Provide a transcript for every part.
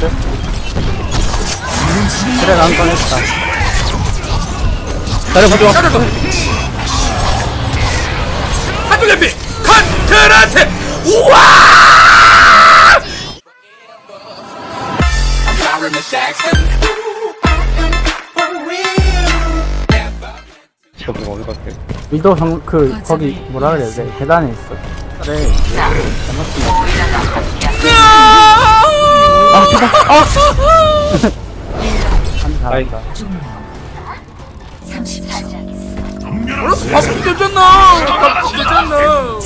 나이스. 그래, 난 꺼냈다. 자리 자리 봐 한쪽 피 컨트라테 우와 뭐가 어디 갈게 위도 정, 그, 거기, 뭐라 그래야 돼? 계단에 있어. 그래. 아, 제발. 아! 한 잘한다. 밥 되잖아 밥 되잖아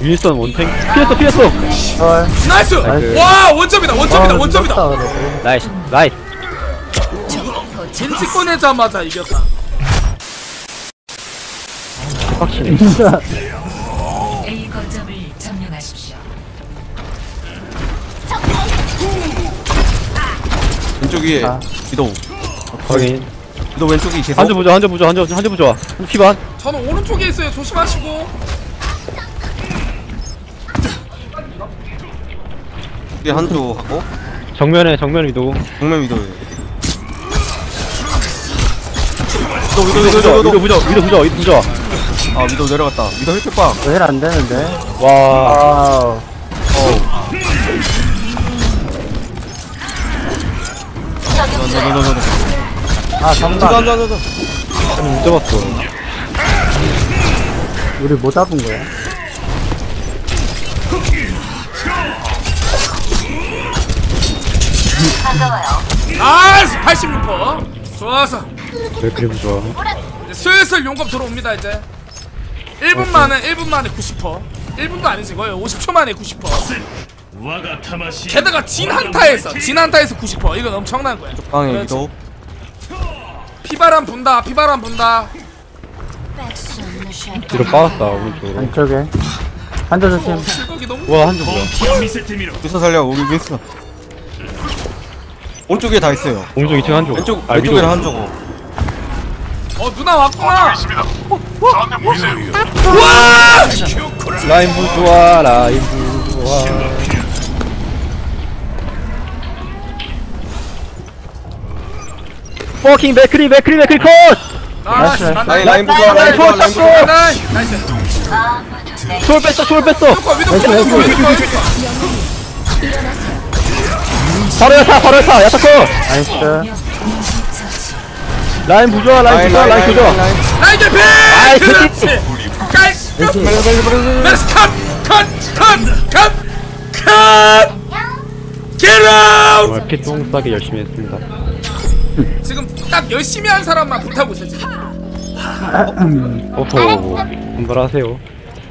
윈스턴 원탱 피했어 피했어 헐. 나이스 나이스. 와 원점이다 원점이다 아, 원점이다 늦었다. 나이스 나이스 벤치 꺼내자마자 이겼다 확실히 왼쪽 위에 아. 위도우 확인. 위도우 왼쪽이 계속. 한조 부좋아 한조 부좋아 한조 한조 부좋아 피반. 저는 오른쪽에 있어요. 조심하시고. 위에 한조 하고. 정면에 정면 위도. 정면 위도우 위도우 위도우 위도 위도우 부좋아 위도우 위도 부좋아 위도 부좋아 위도 부좋아 아 위도우 내려갔다. 위도우 힐팩빵 왜 안 되는데? 와. 와우. 너너너너너 아, 잠깐 정답. 앉아 앉아 못 잡았어 우리 뭐 잡은 거야? 나이스 86% 좋아서 왜 그래 부좋아 이제 슬슬 용검 들어옵니다 이제 1분 만에 1분 만에 90% 1분도 아니지 거의 50초 만에 90% 게다가 진 한타에서 진 한타에서 90% 이건 엄청난 거야. 그렇지. 위도우 피바람 분다 피바람 분다. 뒤로 빠졌다 오른쪽으로. 안쪽에. 한대 조심. 너무 와 한조 뭐야? 윈스턴 살려 우리 윈스턴 오른쪽에 다 있어요. 오른쪽 2층 한조 왼쪽 아 위도. 왼쪽에는 한조고 어 누나 왔구나. 라인 부 좋아 라인 부 좋아 퍼킹 맥크리 맥크리 맥크리 컷 나이스. 나이스. 라인 라인 라인 부좋아 라인 부좋아 나이스. 나이스 뺐어 초월 뺐어. 위도 위도 위도 바로 야타 바로 야타. 야타 컷 나이스. 라인 부좋아 라인 부좋아 라인 부좋아 라인 개피! 아이, 그렇지. 깔끔. 메르스 컷컷컷컷컷 Get out! 피똥 싸게 열심히 했습니다. 지금 딱 열심히 한 사람만 불타고 있어 지금. 어허 분발하세요.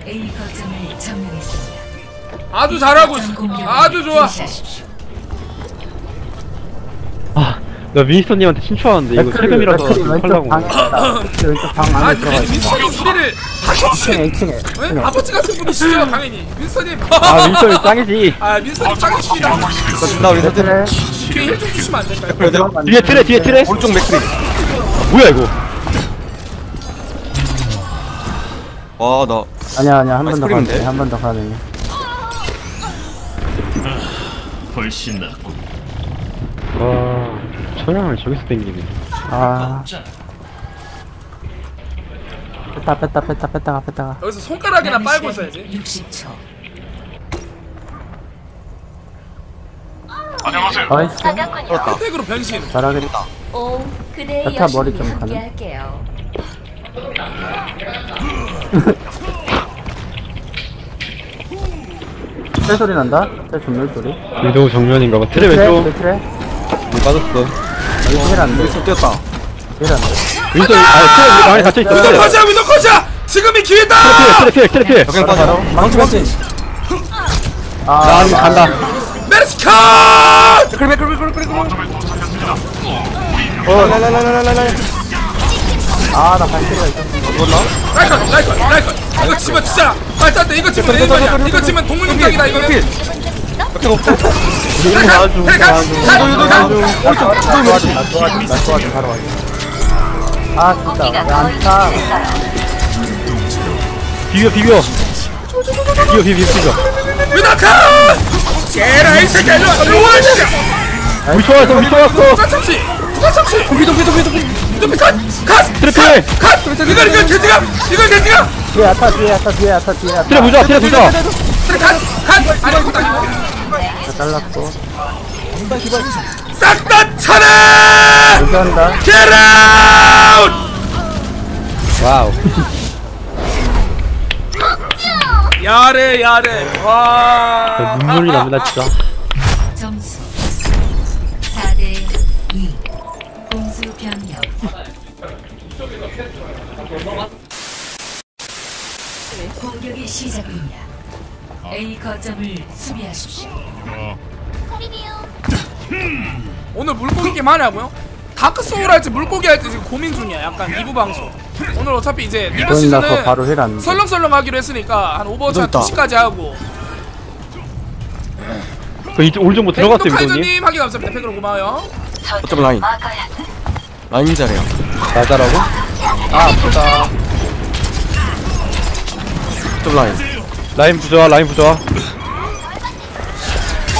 A 거점을 점령했습니다. 아주 잘하고 있어. 아주 좋아 나 윈스턴님한테 친추하는데 이거 세금이라서 좀 왼쪽 하려고 있다. 맥크리 왼쪽 방 아 안에 들어가 있어. 윈스턴이 우리를 2층에, 2층에. 네? 2층에. 아버지 같은 분이시죠 당연히 윈스턴님 아 윈스턴이 짱이지 아 윈스턴이 짱이십니다 나 윈스턴 그래. 뒤에 힐좀 주시면 안 될까요? 뒤에 트레 뒤에 트레 오른쪽 맥크리 뭐야 이거 와나 아니야, 아니야. 한 번 더 가야 아이스크림인데? 돼. 한 번 더 가야 돼. 훨씬 낫고 와 천양을 저기서 땡기네 아. 뺐다, 뺐다, 뺐다, 뺐다가, 뺐다가. 여기서 손가락이나 빨고 있어야지 60초. 나이스. 혜택으로 변신 잘하겠다. 오, 그대의 머리 여신이 좀 가능? 함께할게요. 새 소리 난다? 새 준물 소리? 위도우 정면인가봐 트레 왼쪽 그 트레? 못 빠졌어 돼. 윈스턴 뛰었다. 돼. 윈스턴 아 트레 안에 갇혀있어 위도 커자 위도 커자 지금이 기회다! 트레 트레 트레 트레 적용 빠져 망치 망치. 아, 나 간다. 메르스 컷! 아, 나 발키리가 있었어. 라이컨 라이컨 라이컨 이거 치면 진짜 말도 안돼. 이거 치면 일반이야 이거 치면 동물농장이다 이거는 이렇게 높고 라이컨 라이컨 나 도와줘, 나 도와줘, 나 도와줘, 바로 와줘. 아, 진짜. 왜안 차? 비벼 비벼 비벼 비벼 비벼 위도 컷 개라 이 새끼야 일로 와 일로 와 이 새끼야 위쳐 왔어 위쳐 왔어 누가 참치 누가 참치 동피 동피 동피 동피 동피 컷컷 트래필 컷 이걸 이걸 개지가 이걸 개지가 뒤에 아타 뒤에 아타 뒤에 아타 뒤에 아타 트래 보자 트래 보자 아니 이거 아니고 다 잘랐고. 싹다 차례! 감사합니다 Get out 와우. 야래 야래. 와. 눈물이 납니다 진짜 A 거점을 수비하십시오 오늘 물고기 게임 하냐고요? 다크 소울 할지 물고기 할지 지금 고민 중이야. 약간 2부 방송. 오늘 어차피 이제 리버 이번 나서 시즌은 바로 설렁설렁 하기로 했으니까 한 오버워치 한 있다. 2시까지 하고. 그 이제 올 정도 들어갔어요 백도 위도님 카이저님 하기 감사합니다. 팩으로 고마워요. 어쩜 라인 라인 잘해요 나자라고? 아 아프다 어쩜 라인 라인 부좋아 라인 부좋아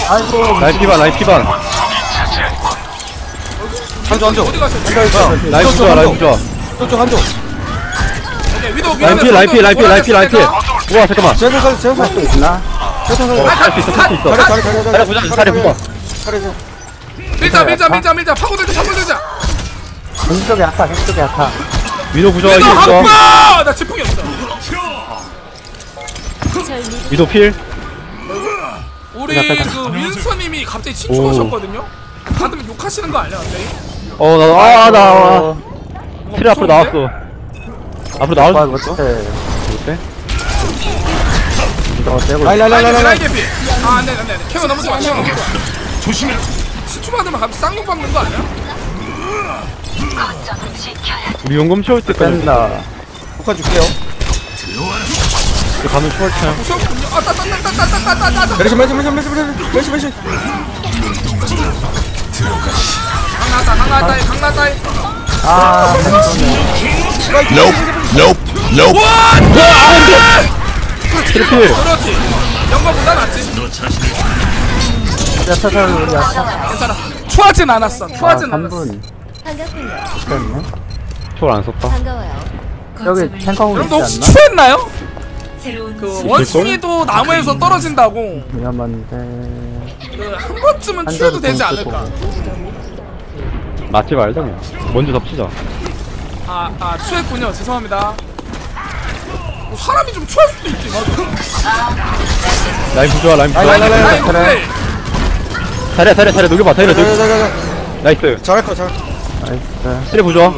아이고 라인 피반 라인 피반. 한조 한조. 어디? 라인 부좋아 라인 부좋아 저쪽 한조. 오케이, 위도 라인 피 라인 피 라인 피 라인 피 라인 피 우와 잠깐만. 제가 살 제가 살또 있나? 할수 있어 할 수 있어. 잘해 잘해 잘해. 보자 잘해 밀자 밀자 밀자 밀자. 파고들자 파고들자. 왼쪽에 아타 왼쪽에 아타 위도 부좋아 위도 한번! 나 지풍이 없어. 위도 필 우리. 그 윈서님이 갑자기 친추하셨거든요. 다들 욕하시는 거 아니야 갑자기? 어 나도 아나 어, 트레 앞으로 나왔어 앞으로 나올 아수 있어? 못해 라인 개피. 아 안돼 안돼 안돼. 케어 너무 좋아 케어 너무 좋아. 조심해. 친추 받으면 갑자기 쌍욕 받는 거 아니야? 우리 용검 채울 때까지 뺀다 녹화 줄게요 그 가면 초월 참 무섭군요. 아 따따따따따따따따따. 메르시 메르시 메르시 메르시 메르시 메르시 강나다 강나다 강나다. 아 와! 트래필 그렇지. 영과보다 낫지. 야타살 우리 아타 괜찮아. 추하진 않았어. 아 추하진 않았어. 3분 반갑군요. 됐네 초월 안 썼다. 여기 탱커공 여러분들 있지 않나? 추했나요? 그 원숭이도 나무에서 떨어진다고. 위험한데 그 한 번쯤은 점은 되지 좀 않을까. 맞지 말자 그냥 먼저 덮치자 아, 아 추했군요. 죄송합니다. 뭐 사람이 좀 추할 수도 있지. 맞아. 라인 부좋아 라인 부좋아 라인, 라인, 라인. 라인. 플레이. 자리야 자리야 자리야 녹여봐 자리야 녹여 자자자자 나이스 잘할 거 잘할 나이스 트레 부좋아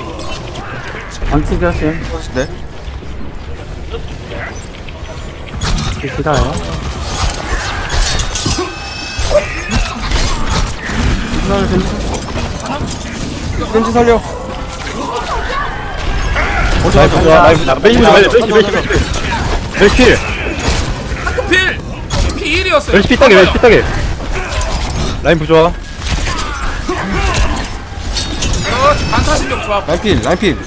방치 조심 네 주시나요? 나는 네, 벤치. 벤치 살려. 어디 나이프 좋아. 나이프 나 벤치 좀 벤치 벤치 벤치 벤치 필 하크필 필이었어요 벤치 피딱해 벤치 피딱해. 라인 부좋아 어, 반사신경 좋아. 라인 필 라인 필.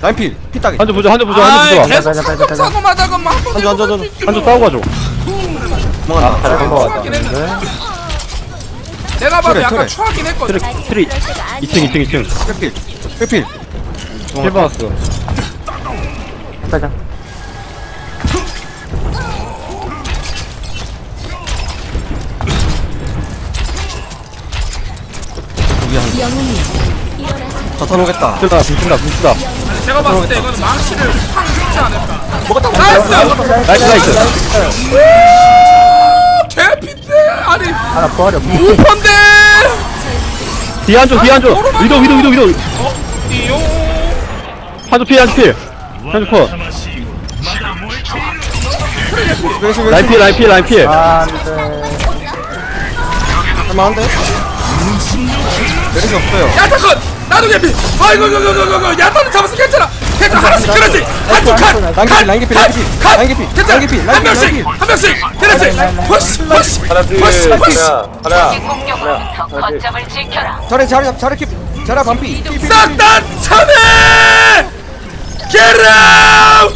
라인필 피따기 한조 부좋아 한조 부좋아 한조 아, 계속 가자, 가자, 사고 가자. 사고 마다가만 한번 한조, 한조, 한조. 한조 싸우고 가죠. 도망간다 잘한 거 같다 추하긴 했는데. 내가 봐도 그래, 약간 그래. 추하긴 했거든. 트레 2층 2층 2층. 필필 필필. 힐 받았어. 빼자. 자탄 오겠다. 찔다 붕친다 붕친다 제가 봤을 때 이거는 망치를 팡 죽지 않을까. 나이스! 나이스 나이스. 개피인데 아니. 하나 부활이 없네. 우펀데! 뒤에 한조 뒤에 한조. 위도 위도 위도 위도. 어? 띠용 한조 피해 한조 피해 한조 컷 라인 피해 라인 피해 라인 피해 아 안돼 할만한데? 메르시 없어요 야타컷 나도 개비. 아이고 이거 이거 이거 이거 야타는 잡았어 괜찮아. 괜찮아. 하나씩 그렇지. 한두 칸 난개피 난개피 난개피 괜찮아. 한 명씩 한 명씩. 그렇지? 훨씬 훨씬 하나 둘 훨씬 훨씬 하나 하나. 잘해 잘해 잘해 잘해 반피. 싹다 참해 게라우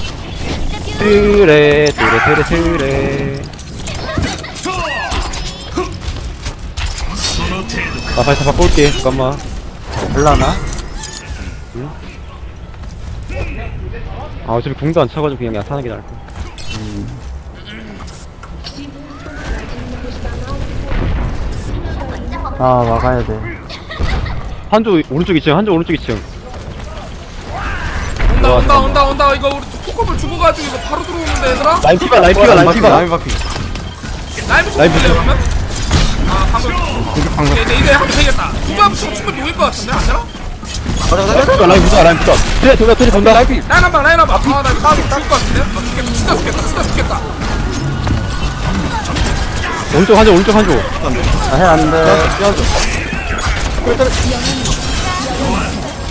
트레 트레 트레 트레. 나 발사 바꿀게 잠깐만. 될라나? 아 어차피 궁도 안 차가지고 그냥 야타하는 게 나을 거아 막아야 돼. 한조 오른쪽 2층 한조 오른쪽 2층. 온다 온다 온다 온다. 이거 우리 톡컵을 주고 가지고 이거 바로 들어오는데 얘들아? 라인 피가 라인 피가 라인 피가. 라인 바퀴 라이브 좀 라이브 볼래 그러면? 아 방금. 이제 이제 이제 하면 되겠다. 누가 붙이면 충분히 녹일 것 같은데 안 되나? 가자 가자. 가자 라인 부자 라인 부자. 트레 돌려 트레 돈다. 라인 피 라인 한번 라인 한번 아나 이거 죽을 것 같은데? 아 죽겠다 진짜 죽겠다 진짜 죽겠다. 오른쪽 한조 오른쪽 한조 아해 안돼.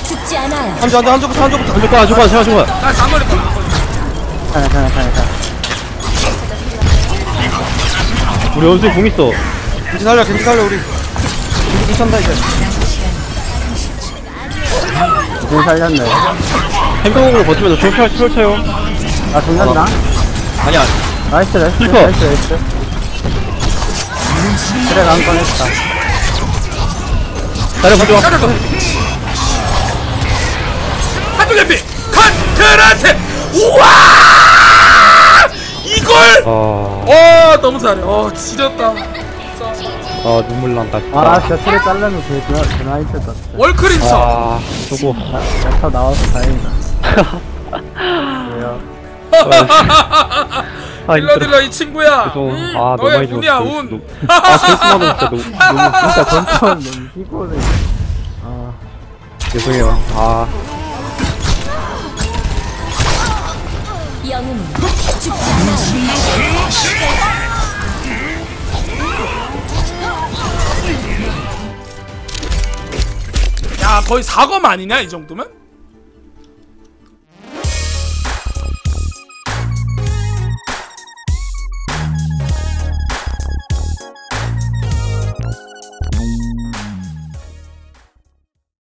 죽지 않아요. 한조 한조 한조부터 한조부터. 한조 가 한조 가 한조 가. 나 잔머리. 거 괜찮아 괜찮아 괜찮아 우리 원숭이 궁 있어 겐지 살려 겐지 살려 우리. 겐지 괜찮다 이제. 이제 살렸네. 행동으로 버티면서 초월 초월 쳐요 아 죽는다? 아니야. 나이스 나이스 슬퍼. 나이스 나이스. 그래 한건 했다. 다른 가져와 한쪽 엠비. 컨트라테. 우와! 이걸! 아, 어 너무 잘해. 어 지렸다 아 눈물 난다 진짜. 아 진짜 틀에 잘라면 되게 그나 그나 있었다 월크린처 아 저거. 야타 나와서 다행이다. 왜요? 아 딜러 딜러 이 친구야! 음, 아 너무 너의 많이 운이야 죽었어 운 너무- 아 그렇구나 진짜 너무 너무 진짜 전투는 너무 피곤해. 아. 죄송해요. 아. 영웅은 죽지 않아 거의 4검 아니냐 이 정도면?